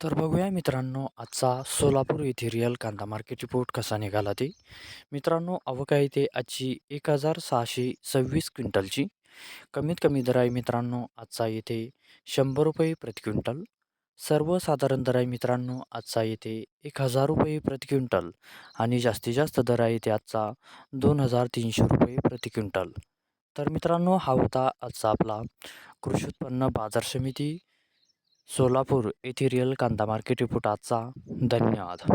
तर बघूया मित्रांनो आजचा सोलापूर येथे रिअल कांदा मार्केट रिपोर्ट कसा निघाला ते. मित्रांनो अवका येथे आजची एक हजार सहाशे सव्वीस क्विंटलची कमीत कमी दर आहे मित्रांनो आजचा येथे शंभर रुपये प्रति क्विंटल. सर्वसाधारण दर आहे मित्रांनो आजचा येथे एक हजार रुपये प्रति क्विंटल. आणि जास्तीत जास्त दर आहे येथे आजचा दोन हजार तीनशे रुपये प्रति क्विंटल. तर मित्रांनो हा होता आजचा आपला कृषी उत्पन्न बाजार समिती सोलापूर येथे रिअल कांदा मार्केट रिपोर्ट आजचा धन्यवाद.